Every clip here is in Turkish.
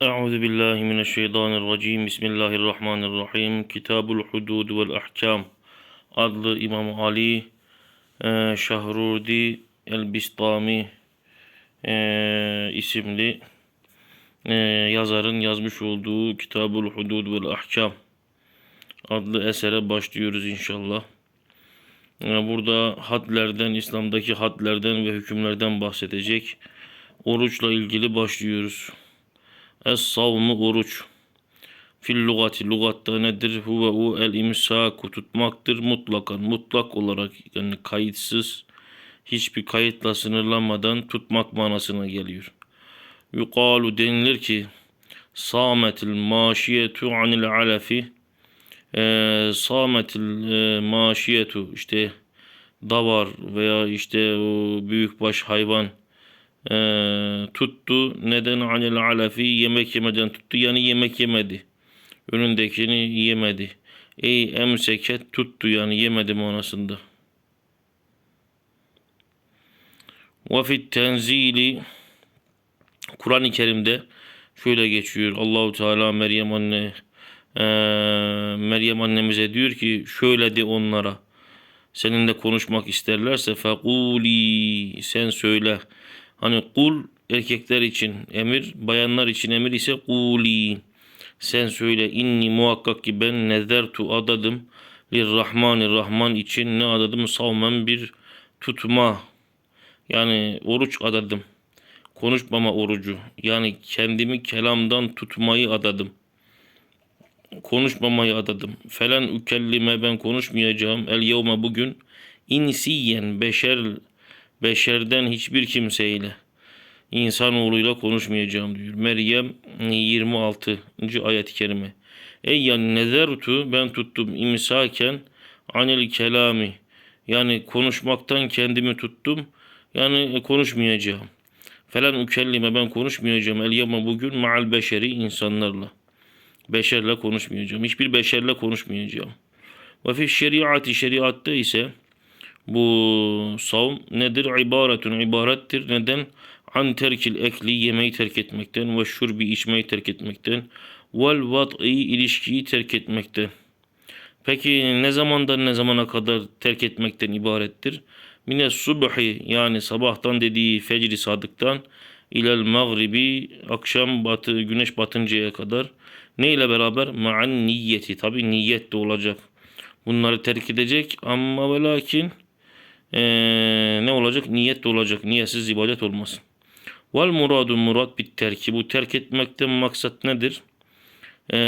Euzu billahi mineşşeytanirracim. Bismillahirrahmanirrahim. Kitabul Hudud vel Ahkam adlı İmam Ali e, Şahrudi el-Bistami e, isimli e, yazarın yazmış olduğu Kitabul Hudud vel Ahkam adlı esere başlıyoruz inşallah. E, burada hadlerden, İslam'daki hadlerden ve hükümlerden bahsedecek. Oruçla ilgili başlıyoruz. Es-savmu oruç. Fil lugati lugatta nedir? Huve u el imsaku tutmaktır mutlakan mutlak olarak yani kayıtsız hiçbir kayıtla sınırlanmadan tutmak manasına geliyor. Yukalu denilir ki sametil maşiyetu anil alefi e, sametil e, maşiyetu işte davar veya işte o büyükbaş hayvan e, tuttu. Neden anil alefi yemek yemeden tuttu. Yani yemek yemedi. Önündekini yemedi. Ey emseket tuttu yani yemedi manasında. Ve fit tenzili Kur'an-ı Kerim'de şöyle geçiyor. Allahu Teala Meryem anne e, Meryem annemize diyor ki şöyle de onlara seninle konuşmak isterlerse fekuli sen söyle. Hani kul erkekler için emir, bayanlar için emir ise kuli. Sen söyle inni muhakkak ki ben nezertu adadım lirrahmani. Rahman için ne adadım? Savmen bir tutma. Yani oruç adadım. Konuşmama orucu. Yani kendimi kelamdan tutmayı adadım. Konuşmamayı adadım. Felen ukellime ben konuşmayacağım. El yevme bugün insiyen beşer beşerden hiçbir kimseyle insanoğluyla konuşmayacağım diyor. Meryem 26. ayet-i kerime. Ey yani nezertu ben tuttum imsaken anil kelami. Yani konuşmaktan kendimi tuttum. Yani konuşmayacağım. Falan ukellime ben konuşmayacağım. El yama bugün maal beşeri insanlarla. Beşerle konuşmayacağım. Hiçbir beşerle konuşmayacağım. Ve fi şeriatı şeriatta ise bu savm nedir? İbaretun ibarettir. Neden? An terkil ekli yemeği terk etmekten ve şurbi içmeyi terk etmekten vel vat'i ilişkiyi terk etmekten. Peki ne zamandan ne zamana kadar terk etmekten ibarettir? Mine subhi yani sabahtan dediği fecri sadıktan ilel mağribi akşam batı güneş batıncaya kadar ne ile beraber ma'an niyeti tabi niyet de olacak. Bunları terk edecek ama ve lakin ee, ne olacak? Niyet de olacak. Niyetsiz ibadet olmaz. Vel muradu murad bit terki. Bu terk etmekten maksat nedir? Ee,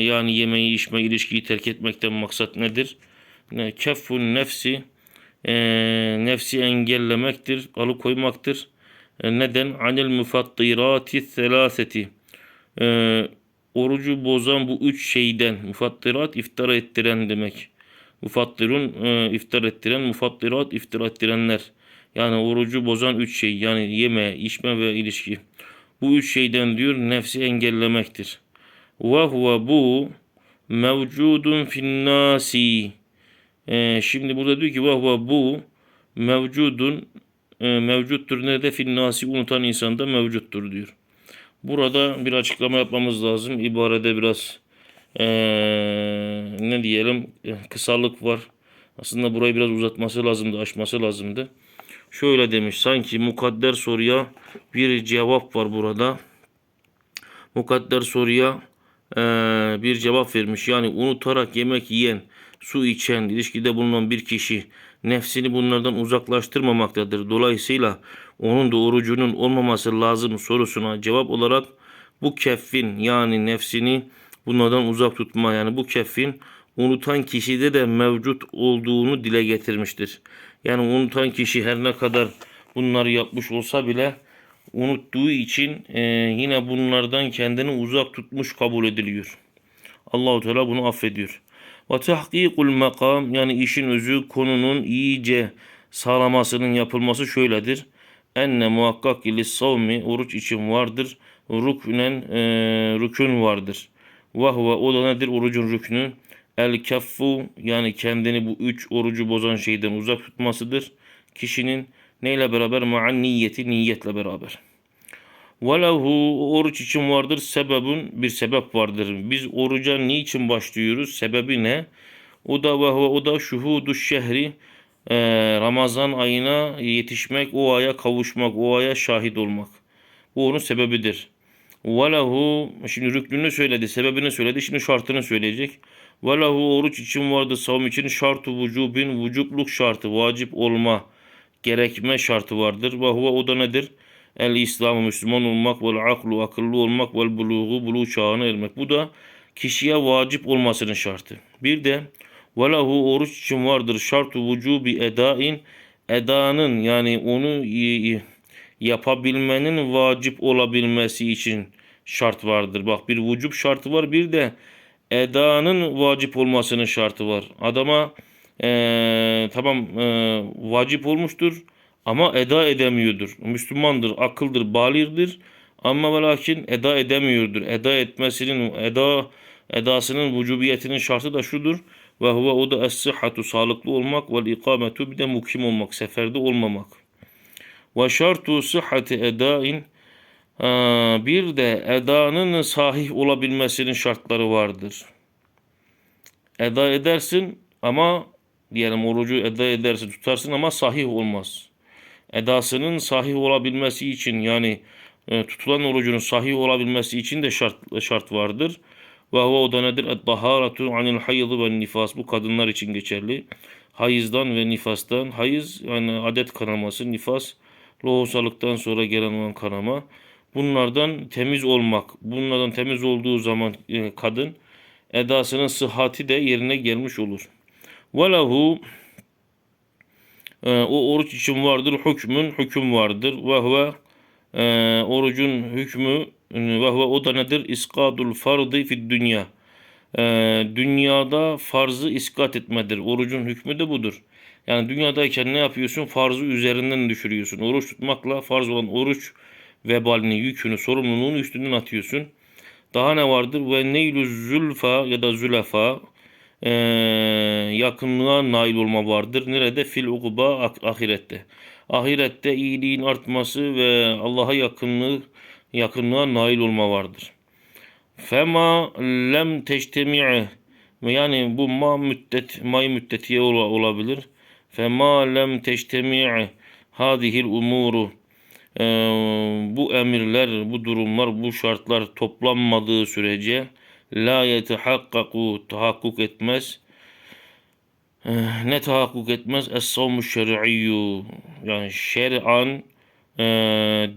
yani yemeği, içme, ilişkiyi terk etmekten maksat nedir? Ne? Keffun nefsi e, nefsi engellemektir, alıkoymaktır. E, neden? Anil mufattirati selaseti. E, orucu bozan bu üç şeyden, mufattirat iftara ettiren demek. Mufattirun e, iftar ettiren, mufattirat iftira ettirenler. Yani orucu bozan üç şey yani yeme, içme ve ilişki. Bu üç şeyden diyor nefsi engellemektir. Ve huve bu mevcudun finnasi. E, şimdi burada diyor ki ve huve bu mevcudun e, mevcuttur. Nerede finnasi unutan insanda mevcuttur diyor. Burada bir açıklama yapmamız lazım. İbarede biraz ee, ne diyelim kısalık var. Aslında burayı biraz uzatması lazımdı, aşması lazımdı. Şöyle demiş sanki mukadder soruya bir cevap var burada. Mukadder soruya e, bir cevap vermiş. Yani unutarak yemek yiyen, su içen, ilişkide bulunan bir kişi nefsini bunlardan uzaklaştırmamaktadır. Dolayısıyla onun da olmaması lazım sorusuna cevap olarak bu keffin yani nefsini bunlardan uzak tutma yani bu keffin unutan kişide de mevcut olduğunu dile getirmiştir. Yani unutan kişi her ne kadar bunları yapmış olsa bile unuttuğu için e, yine bunlardan kendini uzak tutmuş kabul ediliyor. Allahu Teala bunu affediyor. Ve tahkikul makam yani işin özü konunun iyice sağlamasının yapılması şöyledir. Enne muhakkak ili savmi oruç için vardır. Ruknen e, rükün vardır. Ve huve o da nedir orucun rüknü? El keffu yani kendini bu üç orucu bozan şeyden uzak tutmasıdır. Kişinin neyle beraber? Ma'an niyeti niyetle beraber. Ve oruç için vardır sebebun bir sebep vardır. Biz oruca niçin başlıyoruz? Sebebi ne? O da ve huve o da şuhudu şehri e, Ramazan ayına yetişmek, o aya kavuşmak, o aya şahit olmak. Bu onun sebebidir. Velahu şimdi rüknünü söyledi, sebebini söyledi, şimdi şartını söyleyecek. Velahu oruç için vardı, savun için şartı vücubin, vücubluk şartı, vacip olma, gerekme şartı vardır. Ve huve o da nedir? El İslam'ı Müslüman olmak, vel aklu akıllı olmak, vel buluğu buluğ çağına ermek. Bu da kişiye vacip olmasının şartı. Bir de velahu oruç için vardır şartı vücubi edain, edanın yani onu yapabilmenin vacip olabilmesi için şart vardır. Bak bir vücub şartı var bir de edanın vacip olmasının şartı var. Adama eee, tamam eee, vacip olmuştur ama eda edemiyordur. Müslümandır, akıldır, balirdir ama ve lakin eda edemiyordur. Eda etmesinin eda edasının vücubiyetinin şartı da şudur. Ve huve o da es-sıhhatu sağlıklı olmak ve ikametu bir de mukim olmak, seferde olmamak. Ve şartu sıhhati edain Aa, bir de edanın sahih olabilmesinin şartları vardır. Eda edersin ama diyelim orucu eda edersin tutarsın ama sahih olmaz. Edasının sahih olabilmesi için yani e, tutulan orucunun sahih olabilmesi için de şart, şart vardır. Ve huve o da nedir? Et-taharatu anil haydı ve nifas. Bu kadınlar için geçerli. Hayızdan ve nifastan. Hayız yani adet kanaması, nifas lohusalıktan sonra gelen olan kanama. Bunlardan temiz olmak. Bunlardan temiz olduğu zaman e, kadın edasının sıhhati de yerine gelmiş olur. Velahu e, o oruç için vardır hükmün hüküm vardır. Ve huve e, orucun hükmü ve huve o da nedir? İskadul fardı fid dünya. Dünyada farzı iskat etmedir. Orucun hükmü de budur. Yani dünyadayken ne yapıyorsun? Farzı üzerinden düşürüyorsun. Oruç tutmakla farz olan oruç vebalini, yükünü, sorumluluğunu üstünden atıyorsun. Daha ne vardır? Ve neylü zülfa ya da zülefa eee, yakınlığa nail olma vardır. Nerede? Fil ukuba ahirette. Ahirette iyiliğin artması ve Allah'a yakınlığı yakınlığa nail olma vardır. Fema lem teştemi'e yani bu ma müddet may müddetiye ola- olabilir. Fema lem teştemi'e hadihil umuru bu emirler, bu durumlar, bu şartlar toplanmadığı sürece la yetehakkaku tahakkuk etmez. Ee, ne tahakkuk etmez? Es-savmu şer'iyyu yani şer'an e,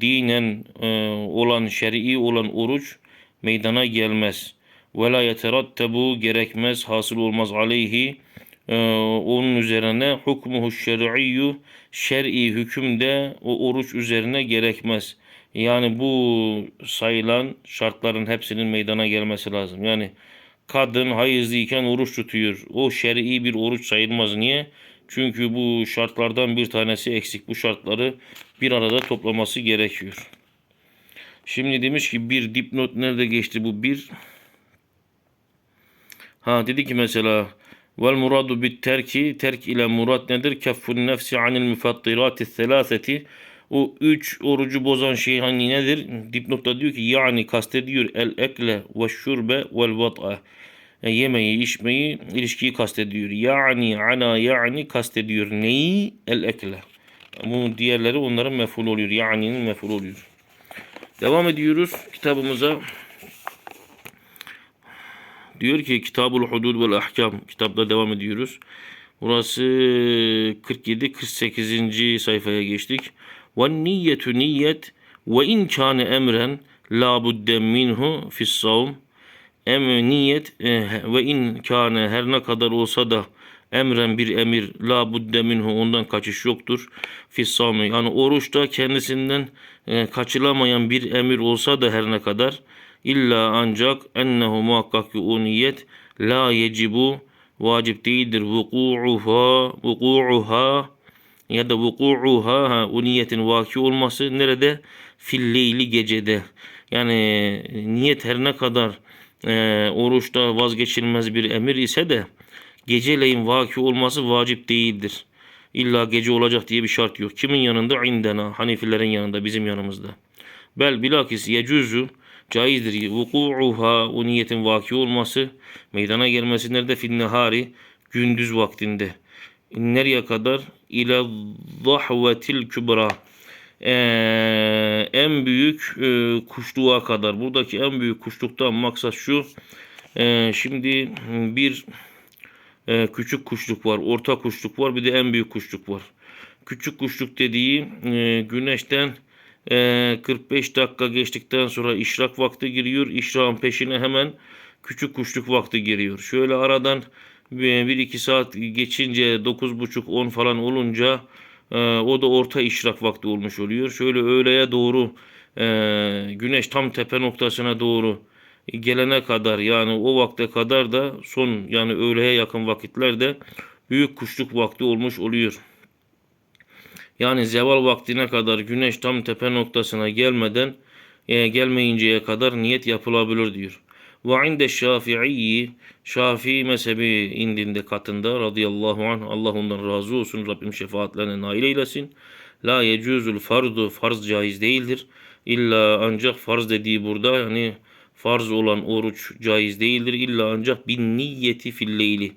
dinen e, olan şer'i olan oruç meydana gelmez. Ve la yeterattebu gerekmez, hasıl olmaz aleyhi onun üzerine hukmuhu şer'iyyu şer'i hüküm de o oruç üzerine gerekmez. Yani bu sayılan şartların hepsinin meydana gelmesi lazım. Yani kadın hayızlıyken oruç tutuyor. O şer'i bir oruç sayılmaz. Niye? Çünkü bu şartlardan bir tanesi eksik. Bu şartları bir arada toplaması gerekiyor. Şimdi demiş ki bir dipnot nerede geçti bu bir? Ha dedi ki mesela vel muradu bit terki terk ile murat nedir? Keffun nefsi anil müfattirati selaseti o üç orucu bozan şey hani nedir? Dipnotta diyor ki yani kastediyor el ekle ve şurbe vel vat'a. E, yemeği, içmeyi, ilişkiyi kastediyor. Yani ana yani kastediyor. Neyi? El ekle. Bu diğerleri onların meful oluyor. Yani'nin meful oluyor. Devam ediyoruz kitabımıza. Diyor ki Kitabul Hudud vel Ahkam kitapta devam ediyoruz. Burası 47-48. sayfaya geçtik. Ve niyetu niyet ve in kâne emren la budde minhu fis savm. Em niyet e, ve in kâne her ne kadar olsa da emren bir emir la budde minhu ondan kaçış yoktur. Fis savmi yani oruçta kendisinden e, kaçılamayan bir emir olsa da her ne kadar İlla ancak ennehu muhakkak ki o niyet la yecibu vacip değildir. Vuku'uha vuku'uha ya da vuku'uha ha, o niyetin vaki olması nerede? Filleyli gecede. Yani niyet her ne kadar e, oruçta vazgeçilmez bir emir ise de geceleyin vaki olması vacip değildir. İlla gece olacak diye bir şart yok. Kimin yanında? İndena. Hanifilerin yanında, bizim yanımızda. Bel bilakis yecuzu caizdir. Vuku'uha o niyetin vaki olması meydana gelmesi nerede? Finnehari gündüz vaktinde. Nereye kadar? İle zahvetil kübra. Ee, en büyük e, kuşluğa kadar. Buradaki en büyük kuşluktan maksat şu. Ee, şimdi bir e, küçük kuşluk var, orta kuşluk var, bir de en büyük kuşluk var. Küçük kuşluk dediği e, güneşten e, 45 dakika geçtikten sonra işrak vakti giriyor. İşrağın peşine hemen küçük kuşluk vakti giriyor. Şöyle aradan 1-2 saat geçince 9.30-10 falan olunca e, o da orta işrak vakti olmuş oluyor. Şöyle öğleye doğru e, güneş tam tepe noktasına doğru gelene kadar yani o vakte kadar da son yani öğleye yakın vakitlerde büyük kuşluk vakti olmuş oluyor. Yani zeval vaktine kadar güneş tam tepe noktasına gelmeden e, gelmeyinceye kadar niyet yapılabilir diyor. Ve inde Şafii Şafii mezhebi indinde katında radıyallahu anh Allah ondan razı olsun Rabbim şefaatlerine nail eylesin. La yecuzul fardu farz caiz değildir. İlla ancak farz dediği burada hani farz olan oruç caiz değildir. İlla ancak bir niyeti filleyli.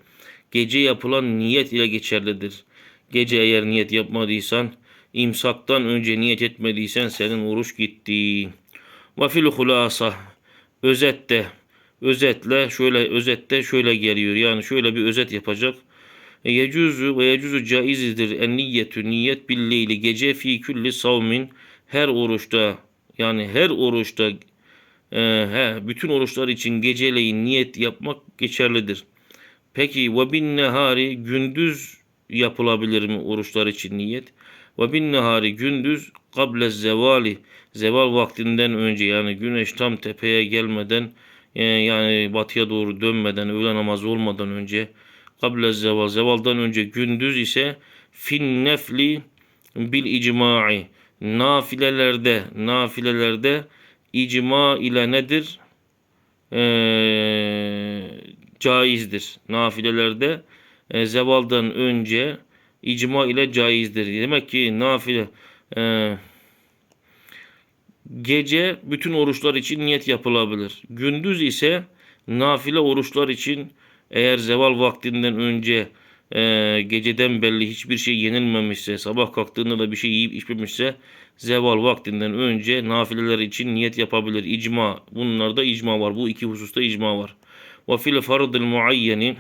Gece yapılan niyet ile geçerlidir. Gece eğer niyet yapmadıysan, imsaktan önce niyet etmediysen senin oruç gitti. Ve fil hulasa özette özetle şöyle özette şöyle geliyor. Yani şöyle bir özet yapacak. Yecuzu ve yecuzu caizdir en niyetü niyet billeyli gece fi külli savmin her oruçta yani her oruçta e, he, bütün oruçlar için geceleyin niyet yapmak geçerlidir. Peki ve bin nehari gündüz yapılabilir mi oruçlar için niyet? Ve bin nehari gündüz kable zevali zeval vaktinden önce yani güneş tam tepeye gelmeden e, yani batıya doğru dönmeden öğle namazı olmadan önce kable zeval zevaldan önce gündüz ise fin nefli bil icma'i nafilelerde nafilelerde icma ile nedir? Ee, caizdir. Nafilelerde e, zevaldan önce icma ile caizdir. Demek ki nafile e, gece bütün oruçlar için niyet yapılabilir. Gündüz ise nafile oruçlar için eğer zeval vaktinden önce e, geceden belli hiçbir şey yenilmemişse, sabah kalktığında da bir şey yiyip içmemişse zeval vaktinden önce nafileler için niyet yapabilir. İcma. Bunlarda icma var. Bu iki hususta icma var. Ve fil fardıl muayyeni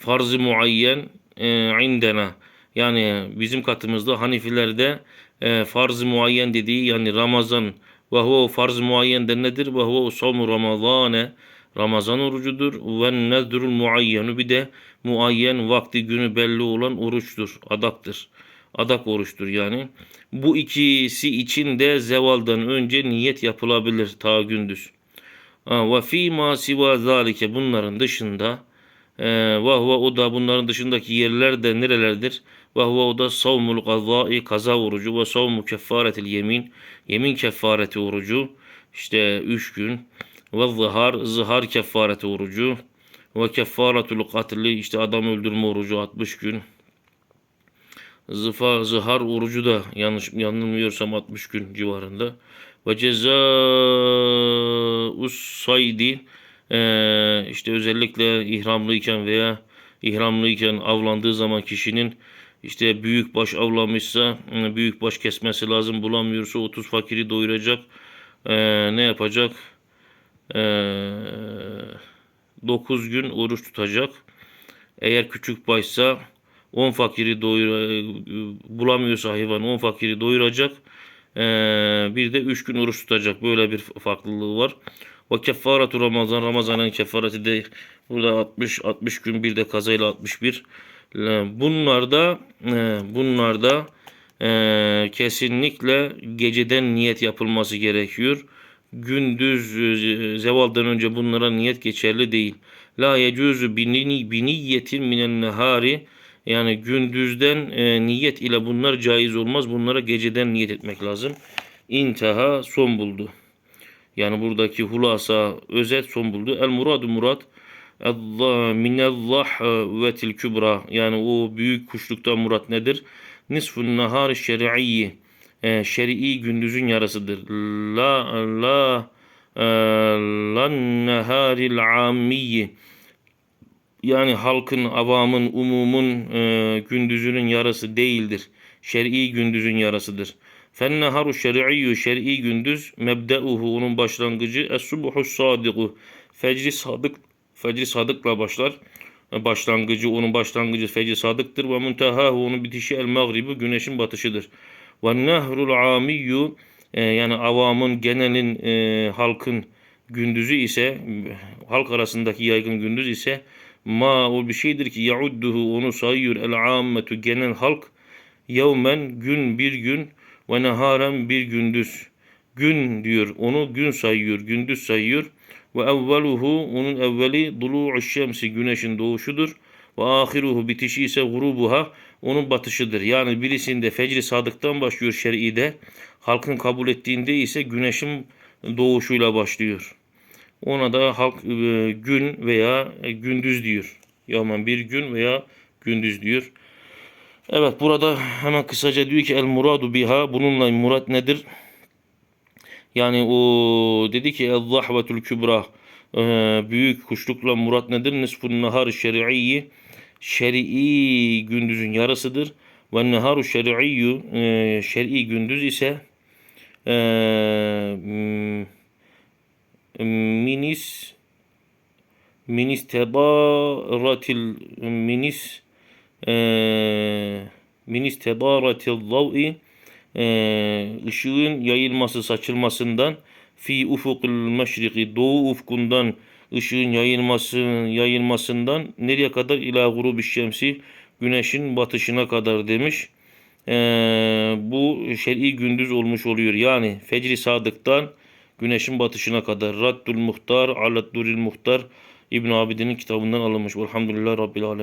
farz-ı muayyen e, indena yani bizim katımızda Hanifilerde e, farz-ı muayyen dediği yani Ramazan ve huve farz-ı muayyen de nedir? Ve huve savmu Ramazane Ramazan orucudur. Ve nedrul muayyenu bir de muayyen vakti günü belli olan oruçtur. Adaktır. Adak oruçtur yani. Bu ikisi için de zevaldan önce niyet yapılabilir ta gündüz. Ve fi ma siva zalike bunların dışında e, ve huve o da bunların dışındaki yerler de nerelerdir? Ve huve o da savmul gazai kaza orucu ve savmu kefaretil yemin yemin kefareti orucu işte üç gün ve zihar zihar kefareti orucu ve kefaretul katli işte adam öldürme orucu 60 gün Zıfa, zihar orucu da yanlış yanılmıyorsam 60 gün civarında. Ve ceza saydi ee, işte özellikle ihramlıyken veya ihramlıyken avlandığı zaman kişinin işte büyük baş avlamışsa büyük baş kesmesi lazım bulamıyorsa 30 fakiri doyuracak Ee, ne yapacak ee, 9 gün oruç tutacak eğer küçük başsa 10 fakiri doyur bulamıyorsa hayvan 10 fakiri doyuracak. Ee, bir de 3 gün oruç tutacak. Böyle bir farklılığı var. Ve kefaratu Ramazan. Ramazan'ın kefareti de burada 60 60 gün bir de kazayla 61. Bunlarda bunlarda e, kesinlikle geceden niyet yapılması gerekiyor. Gündüz e, zevaldan önce bunlara niyet geçerli değil. La yecuzu bi niyetin minen nehari yani gündüzden e, niyet ile bunlar caiz olmaz. Bunlara geceden niyet etmek lazım. İnteha son buldu. Yani buradaki hulasa özet son buldu. El muradu murad minellah ve til kübra yani o büyük kuşluktan murat nedir? Nisfun nahar şer'iyyi e, şer'i gündüzün yarısıdır. La la e, lan neharil amiyyi yani halkın, avamın, umumun e, gündüzünün yarısı değildir. Şer'i gündüzün yarısıdır. Fenneharu şer'iyyü şer'i gündüz mebdeuhu onun başlangıcı es-subhu sadiku fecri sadık fecri sadıkla başlar. Başlangıcı onun başlangıcı fecri sadıktır ve muntehahu onun bitişi el mağribi güneşin batışıdır. Ve nehrul amiyyu e, yani avamın genelin e, halkın gündüzü ise halk arasındaki yaygın gündüz ise ma o bir şeydir ki yaudduhu onu sayıyor el ammetu genel halk yevmen gün bir gün ve neharen bir gündüz. Gün diyor onu gün sayıyor gündüz sayıyor. Ve evveluhu onun evveli dulu'u şemsi güneşin doğuşudur. Ve ahiruhu bitişi ise gurubuha onun batışıdır. Yani birisinde fecri sadıktan başlıyor şer'ide. Halkın kabul ettiğinde ise güneşin doğuşuyla başlıyor. Ona da halk e, gün veya gündüz diyor. Yaman bir gün veya gündüz diyor. Evet burada hemen kısaca diyor ki el muradu biha bununla murat nedir? Yani o dedi ki el zahvetul kübra e, büyük kuşlukla murat nedir? Nisfun nahar şer'iyyi şer'i gündüzün yarısıdır. Ve neharu şer'iyyu e, şer'i gündüz ise e, minis minis tedaratil minis e, minis tedaratil zav'i e, ışığın yayılması saçılmasından fi ufukul meşriki doğu ufkundan ışığın yayılması yayılmasından nereye kadar ila grubi şemsi güneşin batışına kadar demiş. E, bu şer'i gündüz olmuş oluyor. Yani fecri sadıktan güneşin batışına kadar. Raddul Muhtar, Aladduril Muhtar İbn Abidin'in kitabından alınmış. Velhamdülillah Rabbil Alemin.